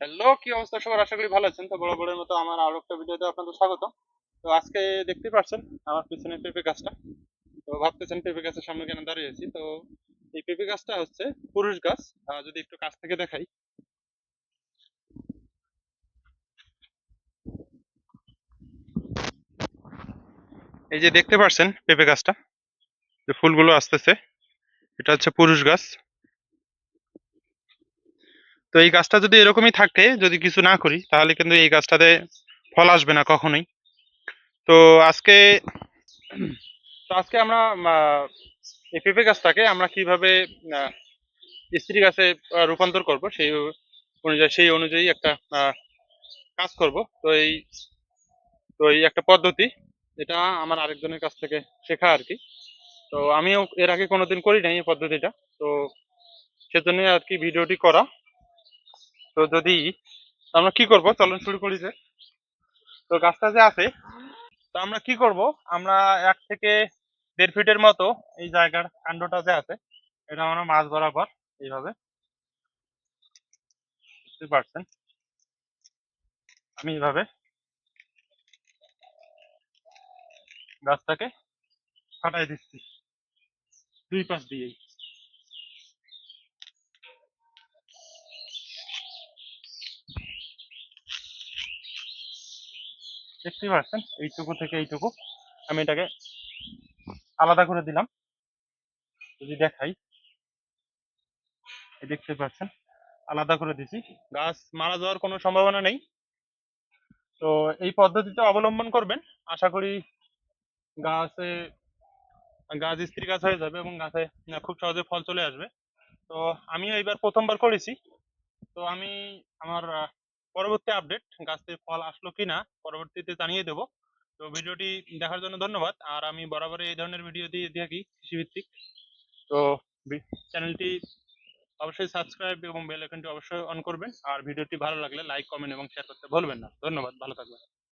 Hello, কি অবস্থা? সবার আশা করি ভালো আছেন। তো বড় বড়ের মতো আমার আরও একটা ভিডিওতে আপনাদের স্বাগত তো আজকে দেখতে পাচ্ছেন আমার পিছনে পেঁপে গাছটা। তো ভাবতেছেন পেঁপে গাছের সামনে কেন দাঁড়িয়ে আছি? তো এই পেঁপে গাছটা হচ্ছে পুরুষ গাছ। যদি একটু কাছ থেকে দেখাই। এই যে দেখতে পাচ্ছেন পেঁপে গাছটা। যে ফুলগুলো আসতেছে, এটা হচ্ছে পুরুষ গাছ। তো এই গাছটা যদি এরকমই থাকে, যদি কিছু না করি, তাহলে কিন্তু এই গাছটাতে ফল আসবে না কখনোই। তো আজকে তো আজকে আমরা এই পেঁপে গাছটাকে আমরা কীভাবে স্ত্রী গাছে রূপান্তর করব, সেই অনুযায়ী সেই অনুযায়ী একটা কাজ করব। তো এই তো এই একটা পদ্ধতি, এটা আমার আরেকজনের কাছ থেকে শেখা আর কি। তো আমিও এর আগে কোনোদিন করি নাই এই পদ্ধতিটা, তো সেজন্য আর কি ভিডিওটি করা। তো যদি আমরা কি করব? চলন শুরু করি যে। তো গাছটা যে আছে, তো আমরা কি করব? আমরা এক থেকে দেড় ফিটের মতো এই জায়গার কাণ্ডটা যে আছে, এটা আমরা মাছ বরাবর এইভাবে বুঝতে পারছেন? আমি এইভাবে গাছটাকে কাটাই দিচ্ছি। দুই পাশ দিয়েই। দেখতেই পাচ্ছেন এইটুকু থেকে এইটুকু। আমি এটাকে আলাদা করে দিলাম। যদি দেখাই দেখতে পাচ্ছেন আলাদা করে দিছি। গাছ মারা যাওয়ার কোনো সম্ভাবনা নেই। তো এই পদ্ধতিটা অবলম্বন করবেন। আশা করি গাছে, গাছ স্ত্রী গাছ হয়ে যাবে এবং গাছে খুব সহজে ফল চলে আসবে। তো আমিও এইবার প্রথমবার করেছি। তো আমি আমার পরবর্তী আপডেট গাছে ফল আসলো কিনা পরবর্তীতে জানিয়ে দেবো। তো ভিডিওটি দেখার জন্য ধন্যবাদ। আর আমি বরাবর এই ধরনের ভিডিও দিয়ে দিয়ে থাকি কৃষিভিত্তিক। তো চ্যানেলটি অবশ্যই সাবস্ক্রাইব এবং বেল আইকনটি অবশ্যই অন করবেন। আর ভিডিওটি ভালো লাগলে লাইক কমেন্ট এবং শেয়ার করতে ভুলবেন না। ধন্যবাদ, ভালো থাকবেন।